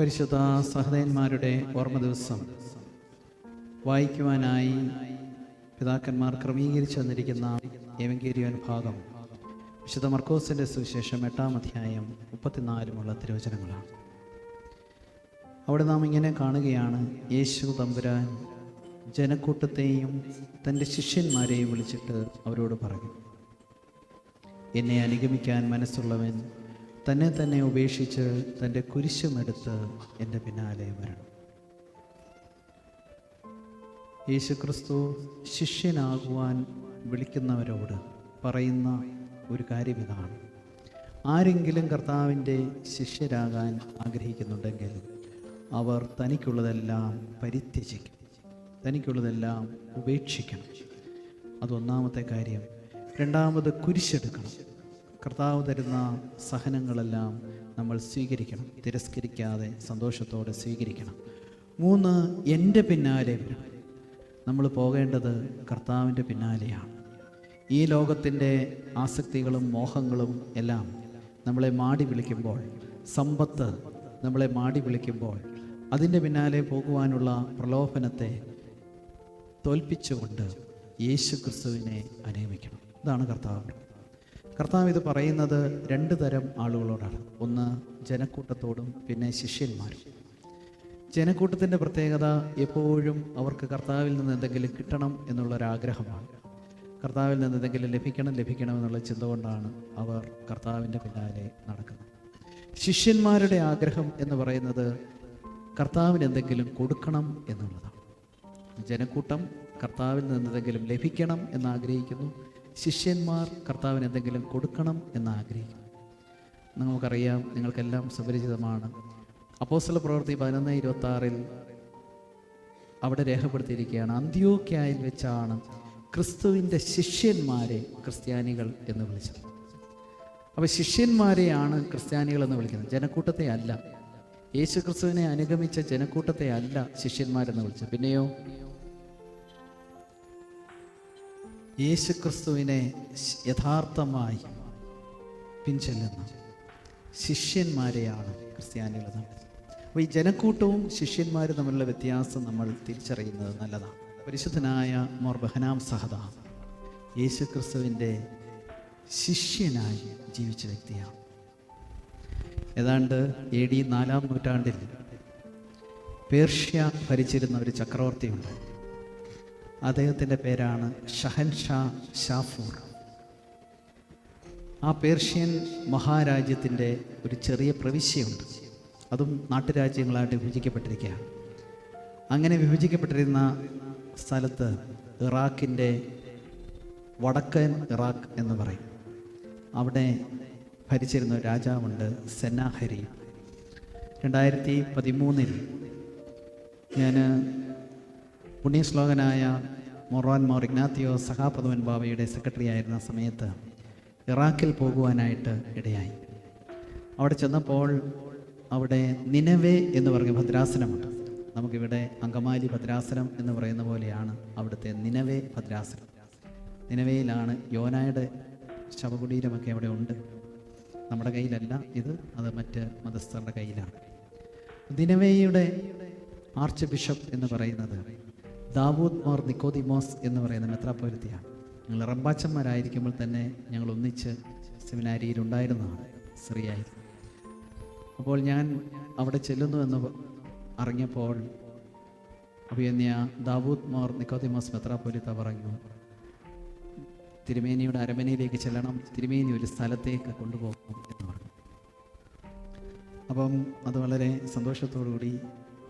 പരിശുദ്ധ സഹദയന്മാരുടെ ഓർമ്മ ദിവസം. വായിക്കുവാനായി പിതാക്കന്മാർ ക്രമീകരിച്ചു വന്നിരിക്കുന്ന ഏവങ്കേരിയൻ ഭാഗം. വിശുദ്ധ മർക്കോസിന്റെ സുവിശേഷം എട്ടാം അധ്യായം മുപ്പത്തിനാലുമുള്ള തിരുവചനങ്ങളാണ്. അവിടെ നാം ഇങ്ങനെ കാണുകയാണ് യേശു തമ്പുരാൻ ജനക്കൂട്ടത്തെയും തന്റെ ശിഷ്യന്മാരെയും വിളിച്ചിട്ട് അവരോട് പറഞ്ഞു എന്നെ അനുഗമിക്കാൻ മനസ്സുള്ളവൻ തന്നെ തന്നെ ഉപേക്ഷിച്ച് തന്റെ കുരിശുമെടുത്ത് എന്റെ പിന്നാലെ വരണം. യേശുക്രിസ്തു ശിഷ്യനാകുവാൻ വിളിക്കുന്നവരോട് പറയുന്ന ഒരു കാര്യം ഇതാണ്. ആരെങ്കിലും കർത്താവിന്റെ ശിഷ്യരാകാൻ ആഗ്രഹിക്കുന്നുണ്ടെങ്കിൽ അവർ തനിക്കുള്ളതെല്ലാം പരിത്യജിക്കും തനിക്കുള്ളതെല്ലാം ഉപേക്ഷിക്കണം. അതൊന്നാമത്തെ കാര്യം. രണ്ടാമത് കുരിശെടുക്കണം. കർത്താവ് തരുന്ന സഹനങ്ങളെല്ലാം നമ്മൾ സ്വീകരിക്കണം. തിരസ്കരിക്കാതെ സന്തോഷത്തോടെ സ്വീകരിക്കണം. മൂന്ന് എന്റെ പിന്നാലെ നമ്മൾ പോകേണ്ടത് കർത്താവിന്റെ പിന്നാലെയാണ്. ഈ ലോകത്തിന്റെ ആസക്തികളും മോഹങ്ങളും എല്ലാം നമ്മളെ മാടി വിളിക്കുമ്പോൾ സമ്പത്ത് നമ്മളെ മാടി വിളിക്കുമ്പോൾ അതിന്റെ പിന്നാലെ പോകുവാനുള്ള പ്രലോഭനത്തെ തോൽപ്പിച്ചുകൊണ്ട് യേശു ക്രിസ്തുവിനെ അനുഗമിക്കണം. ഇതാണ് കർത്താവ്. കർത്താവ് ഇത് പറയുന്നത് രണ്ട് തരം ആളുകളോടാണ്. ഒന്ന് ജനക്കൂട്ടത്തോടും പിന്നെ ശിഷ്യന്മാരും. ജനക്കൂട്ടത്തിന്റെ പ്രത്യേകത എപ്പോഴും അവർക്ക് കർത്താവിൽ നിന്ന് എന്തെങ്കിലും കിട്ടണം എന്നുള്ളൊരാഗ്രഹമാണ്. കർത്താവിൽ നിന്ന് എന്തെങ്കിലും ലഭിക്കണം ലഭിക്കണം എന്നുള്ള ചിന്ത കൊണ്ടാണ് അവർ കർത്താവിന്റെ പിന്നാലെ നടക്കുന്നത്. ശിഷ്യന്മാരുടെ ആഗ്രഹം എന്ന് പറയുന്നത് കർത്താവിന് എന്തെങ്കിലും കൊടുക്കണം എന്നുള്ളതാണ്. ജനക്കൂട്ടം കർത്താവിൽ നിന്ന് എന്തെങ്കിലും ലഭിക്കണം എന്ന് ആഗ്രഹിക്കുന്നു ശിഷ്യന്മാർ കർത്താവിന് എന്തെങ്കിലും കൊടുക്കണം എന്ന് ആഗ്രഹിക്കുന്നു നമുക്കറിയാം നിങ്ങൾക്കെല്ലാം സുപരിചിതമാണ്. അപ്പോസ്തല പ്രവൃത്തി പതിനൊന്ന് ഇരുപത്തി ആറിൽ അവിടെ രേഖപ്പെടുത്തിയിരിക്കുകയാണ് അന്ത്യോക്യായിൽ വെച്ചാണ് ക്രിസ്തുവിന്റെ ശിഷ്യന്മാരെ ക്രിസ്ത്യാനികൾ എന്ന് വിളിച്ചത്. അപ്പോൾ ശിഷ്യന്മാരെയാണ് ക്രിസ്ത്യാനികൾ എന്ന് വിളിക്കുന്നത്. ജനക്കൂട്ടത്തെ അല്ല. യേശു ക്രിസ്തുവിനെ അനുഗമിച്ച ജനക്കൂട്ടത്തെ അല്ല ശിഷ്യന്മാരെന്ന് വിളിച്ചത്. പിന്നെയോ? യേശു ക്രിസ്തുവിനെ യഥാർത്ഥമായി പിൻചെല്ലുന്ന ശിഷ്യന്മാരെയാണ് ക്രിസ്ത്യാനികൾ തമ്മിൽ. അപ്പോൾ ഈ ജനക്കൂട്ടവും ശിഷ്യന്മാരും തമ്മിലുള്ള വ്യത്യാസം നമ്മൾ തിരിച്ചറിയുന്നത് നല്ലതാണ്. പരിശുദ്ധനായ മോർ ബഹനാം സഹദ യേശു ക്രിസ്തുവിന്റെ ശിഷ്യനായി ജീവിച്ച വ്യക്തിയാണ്. ഏതാണ്ട് എ ഡി നാലാം നൂറ്റാണ്ടിൽ പേർഷ്യ ഭരിച്ചിരുന്ന ഒരു ചക്രവർത്തിയുണ്ട്. അദ്ദേഹത്തിന്റെ പേരാണ് ഷഹൻഷാ ഷാഫൂർ. ആ പേർഷ്യൻ മഹാരാജ്യത്തിന്റെ ഒരു ചെറിയ പ്രവിശ്യയുണ്ട്. അതും നാട്ടുരാജ്യങ്ങളായിട്ട് വിഭജിക്കപ്പെട്ടിരിക്കുകയാണ്. അങ്ങനെ വിഭജിക്കപ്പെട്ടിരുന്ന സ്ഥലത്ത് ഇറാഖിന്റെ വടക്കൻ ഇറാഖ് എന്ന് പറയും. അവിടെ ഭരിച്ചിരുന്ന രാജാവുണ്ട് സെന്നാഹരി. രണ്ടായിരത്തി പതിമൂന്നിൽ ഞാൻ പുണ്യശ്ലോകനായ മൊറോൻ മോർ ഇഗ്നാത്തിയോ സഹാപദവൻ ബാബയുടെ സെക്രട്ടറി ആയിരുന്ന സമയത്ത് ഇറാഖിൽ പോകുവാനായിട്ട് ഇടയായി. അവിടെ ചെന്നപ്പോൾ അവിടെ നിനവേ എന്ന് പറഞ്ഞ ഭദ്രാസനമുണ്ട്. നമുക്കിവിടെ അങ്കമാലി ഭദ്രാസനം എന്ന് പറയുന്ന പോലെയാണ് അവിടുത്തെ നിനവേ ഭദ്രാസനം. നിലവയിലാണ് യോനായുടെ ശവകുടീരമൊക്കെ അവിടെ ഉണ്ട്. നമ്മുടെ കയ്യിലല്ല ഇത് അത് മറ്റ് മതസ്ഥരുടെ കയ്യിലാണ്. ദിനവേയുടെ ആർച്ച് ബിഷപ്പ് എന്ന് പറയുന്നത് ദാവൂദ് മോർ നിക്കോദിമോസ് എന്ന് പറയുന്ന മെത്രാപ്പൊരുത്തിയാണ് ഞങ്ങൾ റമ്പാച്ചന്മാരായിരിക്കുമ്പോൾ തന്നെ ഞങ്ങൾ ഒന്നിച്ച് സെമിനാരിയിൽ ഉണ്ടായിരുന്നതാണ് അപ്പോൾ ഞാൻ അവിടെ ചെല്ലുന്നു എന്ന് അറിഞ്ഞപ്പോൾ അഭിയന്യ ദാവൂദ് മോർ നിക്കോദിമോസ് മെത്രാപ്പൊലിത്ത പറഞ്ഞു തിരുമേനിയുടെ അരമനയിലേക്ക് ചെല്ലണം തിരുമേനി ഒരു സ്ഥലത്തേക്ക് കൊണ്ടുപോകണം എന്ന് പറഞ്ഞു. അപ്പം അത് വളരെ സന്തോഷത്തോടു കൂടി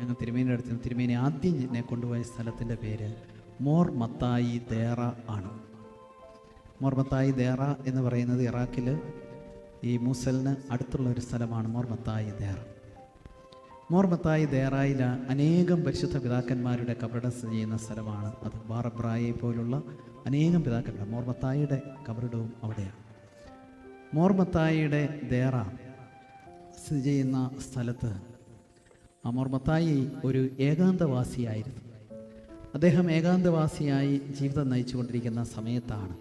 ഞങ്ങൾ തിരുമേനിയുടെ അടുത്ത് തിരുമേനി ആദ്യം എന്നെ കൊണ്ടുപോയ സ്ഥലത്തിന്റെ പേര് മോർ മത്തായി ദേറ ആണ്. മോർ മത്തായി ദേറ എന്ന് പറയുന്നത് ഇറാഖിൽ ഈ മൂസലിന് അടുത്തുള്ള ഒരു സ്ഥലമാണ് Mor Mathai Dera Mor Mathai ദേറായിൽ അനേകം പരിശുദ്ധ പിതാക്കന്മാരുടെ കബറിടം സ്ഥിതി ചെയ്യുന്ന സ്ഥലമാണ്. അത് ബാറബ്രായെ പോലുള്ള അനേകം പിതാക്കന്മാർ മോർ മത്തായിയുടെ കബറിടവും അവിടെയാണ്. മോർ മത്തായിയുടെ ദേറ സ്ഥിതി ചെയ്യുന്ന സ്ഥലത്ത് ആ മോർ മത്തായി ഒരു ഏകാന്തവാസിയായിരുന്നു. അദ്ദേഹം ഏകാന്തവാസിയായി ജീവിതം നയിച്ചുകൊണ്ടിരിക്കുന്ന സമയത്താണ്.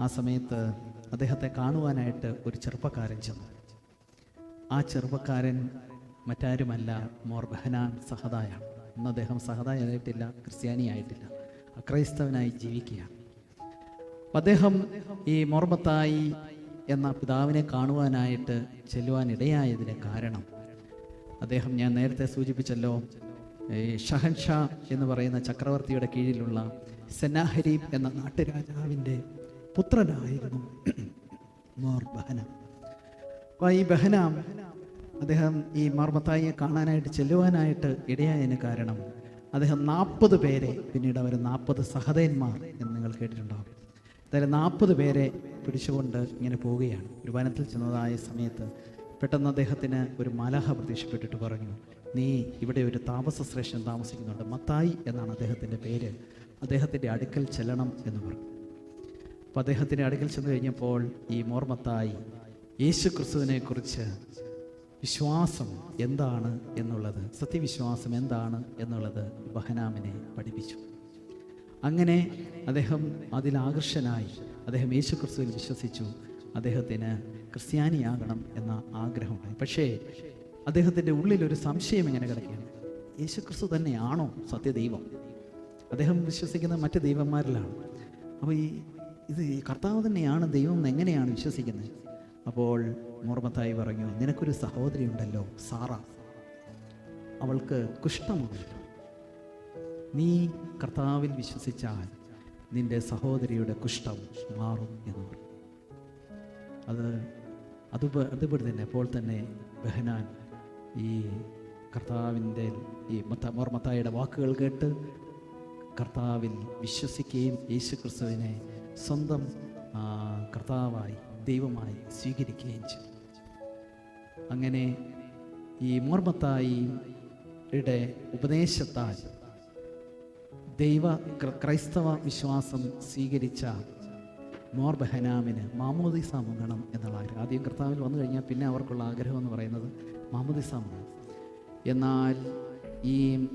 ആ സമയത്ത് അദ്ദേഹത്തെ കാണുവാനായിട്ട് ഒരു ചെറുപ്പക്കാരൻ ചെന്നു. ആ ചെറുപ്പക്കാരൻ മറ്റാരുമല്ല മോർ ബഹനാൻ സഹദായാണ്. ഇന്ന് അദ്ദേഹം സഹദായായിട്ടില്ല ക്രിസ്ത്യാനിയായിട്ടില്ല. അക്രൈസ്തവനായി ജീവിക്കുകയാണ്. അദ്ദേഹം ഈ മോർമത്തായി എന്ന പിതാവിനെ കാണുവാനായിട്ട് ചെല്ലുവാനിടയായതിന് കാരണം അദ്ദേഹം ഞാൻ നേരത്തെ സൂചിപ്പിച്ചല്ലോ ഈ ഷഹൻഷാ എന്ന് പറയുന്ന ചക്രവർത്തിയുടെ കീഴിലുള്ള സെനാഹരീബ് എന്ന നാട്ടുരാജാവിന്റെ പുത്രനായിരുന്നു മോർ ബഹന. ഈ ബഹന അദ്ദേഹം ഈ മാർമത്തായിയെ കാണാനായിട്ട് ചെല്ലുവാനായിട്ട് ഇടയായതിന് കാരണം അദ്ദേഹം നാൽപ്പത് പേരെ പിന്നീട് അവർ നാൽപ്പത് സഹതന്മാർ എന്ന് നിങ്ങൾ കേട്ടിട്ടുണ്ടാകും അതായത് നാൽപ്പത് പേരെ പിടിച്ചുകൊണ്ട് ഇങ്ങനെ പോവുകയാണ്. ഒരു വനത്തിൽ ചെന്നതായ സമയത്ത് പെട്ടെന്ന് അദ്ദേഹത്തിന് ഒരു മലഹ പ്രത്യക്ഷപ്പെട്ടിട്ട് പറഞ്ഞു നീ ഇവിടെ ഒരു താമസ ശ്രേഷ്ഠൻ താമസിക്കുന്നുണ്ട് മത്തായി എന്നാണ് അദ്ദേഹത്തിന്റെ പേര്. അദ്ദേഹത്തിന്റെ അടുക്കൽ ചെല്ലണം എന്ന് പറഞ്ഞു. അപ്പോൾ അദ്ദേഹത്തിന്റെ അടുക്കൽ ചെന്ന് കഴിഞ്ഞപ്പോൾ ഈ മോർമത്തായി യേശു ക്രിസ്തുവിനെക്കുറിച്ച് വിശ്വാസം എന്താണ് എന്നുള്ളത് സത്യവിശ്വാസം എന്താണ് എന്നുള്ളത് ബഹനാമിനെ പഠിപ്പിച്ചു. അങ്ങനെ അദ്ദേഹം അതിലാകർഷനായി അദ്ദേഹം യേശു ക്രിസ്തുവിൽ വിശ്വസിച്ചു. അദ്ദേഹത്തിന് ക്രിസ്ത്യാനിയാകണം എന്ന ആഗ്രഹമുണ്ടായി. പക്ഷേ അദ്ദേഹത്തിന്റെ ഉള്ളിലൊരു സംശയം ഇങ്ങനെ കിടക്കുകയാണ്. യേശു ക്രിസ്തു തന്നെയാണോ സത്യദൈവം? അദ്ദേഹം വിശ്വസിക്കുന്ന മറ്റ് ദൈവന്മാരിലാണ്. അപ്പോൾ ഈ ഇത് ഈ കർത്താവ് തന്നെയാണ് ദൈവം എങ്ങനെയാണ് വിശ്വസിക്കുന്നത്? അപ്പോൾ മോർമത്തായി പറഞ്ഞു നിനക്കൊരു സഹോദരി ഉണ്ടല്ലോ സാറ. അവൾക്ക് കുഷ്ഠമുണ്ടല്ലോ നീ കർത്താവിൽ വിശ്വസിച്ചാൽ നിന്റെ സഹോദരിയുടെ കുഷ്ഠം മാറും എന്ന്. പറഞ്ഞു അത് അത് അതുപോലെ തന്നെ അപ്പോൾ തന്നെ ബഹനാൻ ഈ കർത്താവിന്റെ ഈ മത്ത മോർമത്തായുടെ വാക്കുകൾ കേട്ട് കർത്താവിൽ വിശ്വസിക്കുകയും യേശു ക്രിസ്തുവിനെ സ്വന്തം കർത്താവായി ദൈവമായി സ്വീകരിക്കുകയും ചെയ്തു. അങ്ങനെ ഈ മോർമത്തായിയുടെ ഉപദേശത്താൽ ദൈവ ക്രൈസ്തവ വിശ്വാസം സ്വീകരിച്ച മോർ ബഹനാമിന് മാമോദിസ മുങ്ങണം എന്നുള്ള ആഗ്രഹം. ആദ്യം കർത്താവിൽ വന്നു കഴിഞ്ഞാൽ പിന്നെ അവർക്കുള്ള ആഗ്രഹം എന്ന് പറയുന്നത് മാമോദിസ മുങ്ങണം എന്നാൽ ഈ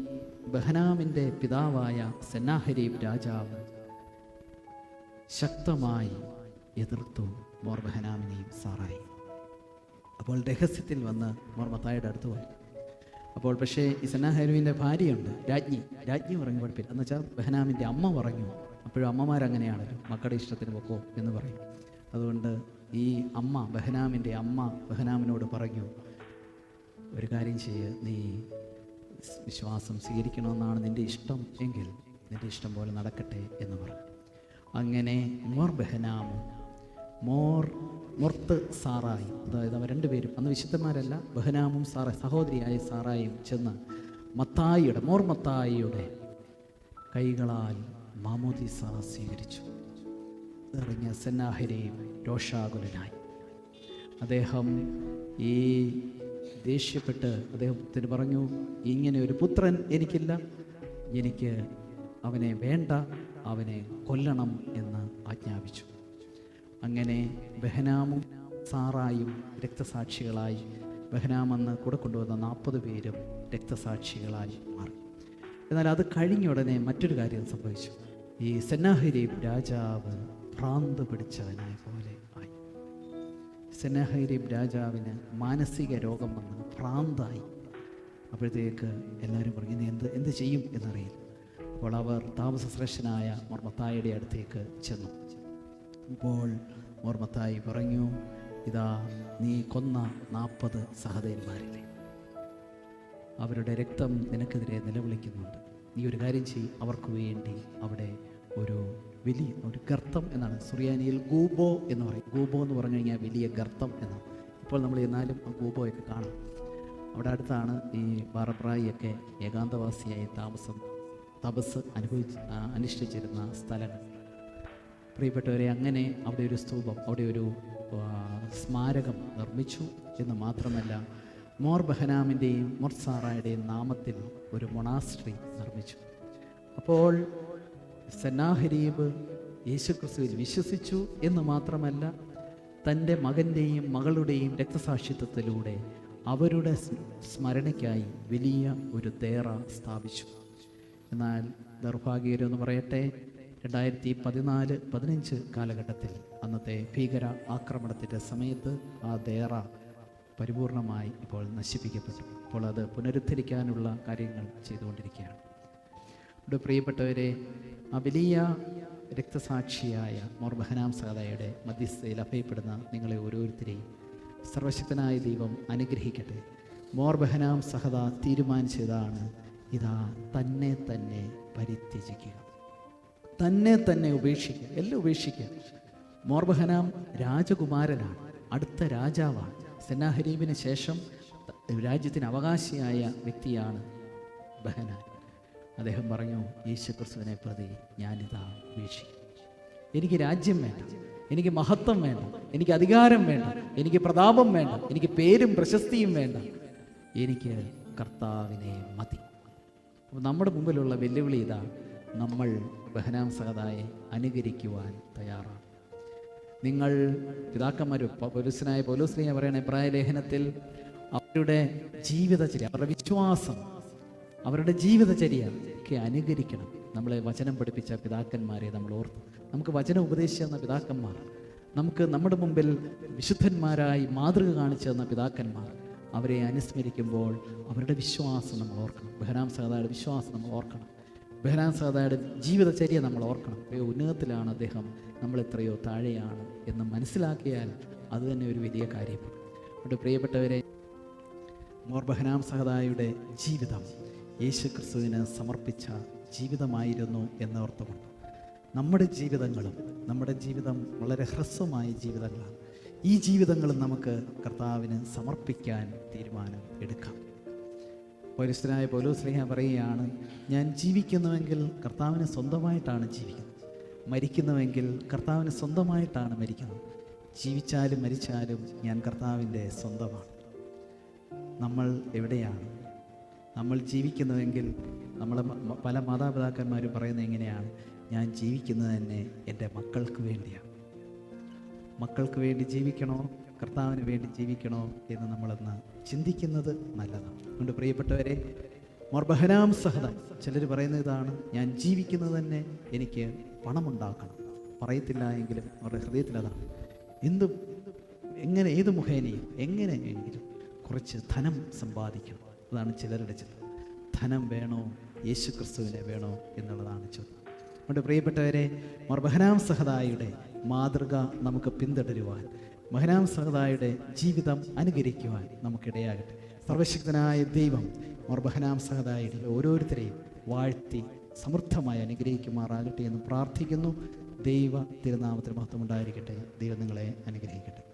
ബഹനാമിന്റെ പിതാവായ സെന്നാഹരീബ് രാജാവ് ശക്തമായി എതിർത്തു മോർ ബഹനാമിനെയും സാറായി. അപ്പോൾ രഹസ്യത്തിൽ വന്ന് മോർ മത്തായുടെ അടുത്ത് പോയി. അപ്പോൾ പക്ഷേ ഈ സെന്നാഹരുവിന്റെ ഭാര്യയുണ്ട് രാജ്ഞി. രാജ്ഞി പറഞ്ഞു കുഴപ്പമില്ല എന്നുവെച്ചാൽ ബഹനാമിന്റെ അമ്മ പറഞ്ഞു അപ്പോഴും അമ്മമാരങ്ങനെയാണ്. മക്കളുടെ ഇഷ്ടത്തിന് പൊക്കോ എന്ന് പറയും. അതുകൊണ്ട് ഈ അമ്മ ബഹനാമിന്റെ അമ്മ ബഹനാമിനോട് പറഞ്ഞു ഒരു കാര്യം ചെയ്യ്. നീ വിശ്വാസം സ്വീകരിക്കണമെന്നാണ് നിന്റെ ഇഷ്ടം എങ്കിൽ നിന്റെ ഇഷ്ടം പോലെ നടക്കട്ടെ എന്ന് പറഞ്ഞു അങ്ങനെ മോർ ബഹനാമ് മോർ മൊർത്ത് സാറായി. അതായത് അവർ രണ്ടുപേരും അന്ന് വിശുദ്ധന്മാരല്ല ബഹനാമും സാറ സഹോദരിയായ സാറായും ചെന്ന് മത്തായിയുടെ മോർ മത്തായിയുടെ കൈകളാൽ മാമോദിസ സ്വീകരിച്ചു. ഇറങ്ങിയ സന്നാഹരെയും രോഷാകുലനായി. അദ്ദേഹം ഈ ദേഷ്യപ്പെട്ട് അദ്ദേഹത്തിന് പറഞ്ഞു ഇങ്ങനെ ഒരു പുത്രൻ എനിക്കില്ല. എനിക്ക് അവനെ വേണ്ട അവനെ കൊല്ലണം എന്ന് ആജ്ഞാപിച്ചു. അങ്ങനെ ബഹനാമും സാറായും രക്തസാക്ഷികളായി ബഹനാമെന്ന് കൂടെ കൊണ്ടുവന്ന നാൽപ്പത് പേരും രക്തസാക്ഷികളായി മാറി. എന്നാൽ അത് കഴിഞ്ഞ ഉടനെ മറ്റൊരു കാര്യം സംഭവിച്ചു. ഈ സെനാഹരീബ് രാജാവ് ഭ്രാന്ത് പിടിച്ചവനായ പോലെ ആയി. സെനാഹരീബ് രാജാവിന് മാനസിക രോഗം വന്ന് ഭ്രാന്തായി. അപ്പോഴത്തേക്ക് എല്ലാവരും പറഞ്ഞു "ഇനി എന്ത് എന്ത് ചെയ്യും എന്നറിയില്ല. അപ്പോൾ അവർ താമസശ്രേഷ്ഠനായ മർമ്മത്തായിയുടെ അടുത്തേക്ക് ചെന്നു. അപ്പോൾ മർമ്മത്തായി പറഞ്ഞു ഇതാ നീ കൊന്ന നാൽപ്പത് സഹോദരന്മാരില്ലേ അവരുടെ രക്തം നിനക്കെതിരെ നിലവിളിക്കുന്നുണ്ട്. നീ ഒരു കാര്യം ചെയ്യ് അവർക്ക് വേണ്ടി അവിടെ ഒരു വലിയ ഒരു ഗർത്തം എന്നാണ്. സുറിയാനിയിൽ ഗൂബോ എന്ന് പറയും. ഗൂബോ എന്ന് പറഞ്ഞു കഴിഞ്ഞാൽ വലിയ ഗർത്തം എന്നാണ്. ഇപ്പോൾ നമ്മൾ എന്നാലും ആ ഗൂബോയൊക്കെ കാണാം. അവിടെ അടുത്താണ് ഈ ബാറപ്രായിയൊക്കെ ഏകാന്തവാസിയായി താമസം തപസ് അനുഭവിച്ച് അനുഷ്ഠിച്ചിരുന്ന സ്ഥലങ്ങൾ. പ്രിയപ്പെട്ടവരെ അങ്ങനെ അവിടെ ഒരു സ്തൂപം അവിടെ ഒരു സ്മാരകം നിർമ്മിച്ചു എന്ന് മാത്രമല്ല മോർ ബഹനാമിന്റെയും മോർ സാറായുടെയും നാമത്തിൽ ഒരു മൊണാസ്ട്രി നിർമ്മിച്ചു. അപ്പോൾ സന്നാഹരീബ് യേശുക്രിസ്തുവിൽ വിശ്വസിച്ചു എന്ന് മാത്രമല്ല തന്റെ മകന്റെയും മകളുടെയും രക്തസാക്ഷിത്വത്തിലൂടെ അവരുടെ സ്മരണയ്ക്കായി വലിയ ഒരു തേറ സ്ഥാപിച്ചു. എന്നാൽ ദൗർഭാഗ്യകരമെന്ന് പറയട്ടെ രണ്ടായിരത്തി പതിനാല് പതിനഞ്ച് കാലഘട്ടത്തിൽ അന്നത്തെ ഭീകര ആക്രമണത്തിന്റെ സമയത്ത് ആ ദേറ പരിപൂർണമായി ഇപ്പോൾ നശിപ്പിക്കപ്പെട്ടു. ഇപ്പോൾ അത് പുനരുദ്ധരിക്കാനുള്ള കാര്യങ്ങൾ ചെയ്തുകൊണ്ടിരിക്കുകയാണ്. ഇവിടെ പ്രിയപ്പെട്ടവരെ ആ വലിയ രക്തസാക്ഷിയായ മോർബഹനാം സാദയുടെ മധ്യസ്ഥയിൽ അഭയപ്പെടുന്ന നിങ്ങളെ ഓരോരുത്തരെയും സർവശക്തനായ ദൈവം അനുഗ്രഹിക്കട്ടെ. മോർബഹനാം സഹത തീരുമാനിച്ചതാണ് ഇതാ തന്നെ തന്നെ പരിത്യജിക്കുക. തന്നെ തന്നെ ഉപേക്ഷിക്കുക എല്ലാം ഉപേക്ഷിക്കുക. മോർബഹനാം രാജകുമാരനാണ് അടുത്ത രാജാവാണ്. സെന്നാഹരീബിന് ശേഷം രാജ്യത്തിന് അവകാശിയായ വ്യക്തിയാണ് ബഹനാൻ. അദ്ദേഹം പറഞ്ഞു യേശുക്രിസ്തുവിനെ പ്രതി ഞാനിതാ ഉപേക്ഷിക്കും എനിക്ക് രാജ്യം വേണ്ട എനിക്ക് മഹത്വം വേണ്ട എനിക്ക് അധികാരം വേണ്ട എനിക്ക് പ്രതാപം വേണ്ട എനിക്ക് പേരും പ്രശസ്തിയും വേണ്ട. എനിക്ക് കർത്താവിനെ മതി. അപ്പോൾ നമ്മുടെ മുമ്പിലുള്ള വെല്ലുവിളി ഇതാ നമ്മൾ ബഹനാം സഹതായെ അനുകരിക്കുവാൻ തയ്യാറാണ്. നിങ്ങൾ പിതാക്കന്മാർ പൊലുസനായ പൊലുസ്ലിയെ പറയണ ഇബ്രായ ലേഖനത്തിൽ അവരുടെ ജീവിതചര്യ അവരുടെ വിശ്വാസം അവരുടെ ജീവിതചര്യ ഒക്കെ അനുകരിക്കണം. നമ്മളെ വചനം പഠിപ്പിച്ച പിതാക്കന്മാരെ നമ്മൾ ഓർത്ത് നമുക്ക് വചനം ഉപദേശിച്ചു തന്ന പിതാക്കന്മാർ നമുക്ക് നമ്മുടെ മുമ്പിൽ വിശുദ്ധന്മാരായി മാതൃക കാണിച്ചു തന്ന പിതാക്കന്മാർ അവരെ അനുസ്മരിക്കുമ്പോൾ അവരുടെ വിശ്വാസം നമ്മൾ ഓർക്കണം. ബഹനാം സഹദായുടെ വിശ്വാസം നമ്മൾ ഓർക്കണം. ബഹനാം സാദയുടെ ജീവിതചര്യ നമ്മൾ ഓർക്കണം. അയ്യോ ഉന്നതത്തിലാണ് അദ്ദേഹം നമ്മൾ എത്രയോ താഴെയാണ് എന്ന് മനസ്സിലാക്കിയാൽ അത് തന്നെ ഒരു വലിയ കാര്യമാണ് അതുകൊണ്ട് പ്രിയപ്പെട്ടവരെ മോർ ബഹ്റാം സഹദായുടെ ജീവിതം യേശു ക്രിസ്തുവിന് സമർപ്പിച്ച ജീവിതമായിരുന്നു എന്നോർത്തുകൊണ്ട് നമ്മുടെ ജീവിതങ്ങളും നമ്മുടെ ജീവിതം വളരെ ഹ്രസ്വമായ ജീവിതങ്ങളാണ്. ഈ ജീവിതങ്ങളും നമുക്ക് കർത്താവിന് സമർപ്പിക്കാൻ തീരുമാനം എടുക്കാം. പൗരസ്ഥനായ പൗലോസ്ലിഹ പറയുകയാണ് ഞാൻ ജീവിക്കുന്നുവെങ്കിൽ കർത്താവിന് സ്വന്തമായിട്ടാണ് ജീവിക്കുന്നത്. മരിക്കുന്നുവെങ്കിൽ കർത്താവിന് സ്വന്തമായിട്ടാണ് മരിക്കുന്നത്. ജീവിച്ചാലും മരിച്ചാലും ഞാൻ കർത്താവിന്റെ സ്വന്തമാണ്. നമ്മൾ എവിടെയാണ്? നമ്മൾ ജീവിക്കുന്നുവെങ്കിൽ മ- പല മാതാപിതാക്കന്മാരും പറയുന്നത് എങ്ങനെയാണ് ഞാൻ ജീവിക്കുന്നത് തന്നെ എന്റെ മക്കൾക്ക് വേണ്ടിയാണ്. മക്കൾക്ക് വേണ്ടി ജീവിക്കണോ? കർത്താവിന് വേണ്ടി ജീവിക്കണോ എന്ന് നമ്മളെന്ന് ചിന്തിക്കുന്നത് നല്ലതാണ്. അതുകൊണ്ട് പ്രിയപ്പെട്ടവരെ മർബഹനാം സഹദ ചിലർ പറയുന്ന ഇതാണ് ഞാൻ ജീവിക്കുന്നത് തന്നെ എനിക്ക് പണമുണ്ടാക്കണം. പറയത്തില്ല എങ്കിലും അവരുടെ ഹൃദയത്തിൽ അതാണ് എന്തും എങ്ങനെ ഏത് മുഖേനയും എങ്ങനെയെങ്കിലും കുറച്ച് ധനം സമ്പാദിക്കണം അതാണ് ചിലരുടെ ചിന്ത. ധനം വേണോ യേശു ക്രിസ്തുവിനെ വേണോ എന്നുള്ളതാണ് ചോദ്യം. അതുകൊണ്ട് പ്രിയപ്പെട്ടവരെ മർബഹനാം സഹദായുടെ മാതൃക നമുക്ക് പിന്തുടരുവാൻ മഹനാം സഹദായുടെ ജീവിതം അനുകരിക്കുവാൻ നമുക്കിടയാകട്ടെ. സർവശക്തനായ ദൈവം മർബഹനാം സഹദായുടെ ഓരോരുത്തരെയും വാഴ്ത്തി സമൃദ്ധമായി അനുഗ്രഹിക്കുമാറാകട്ടെ എന്ന് പ്രാർത്ഥിക്കുന്നു. ദൈവ തിരുനാമത്തിന് മഹത്വം ഉണ്ടായിരിക്കട്ടെ ദൈവം നിങ്ങളെ അനുഗ്രഹിക്കട്ടെ.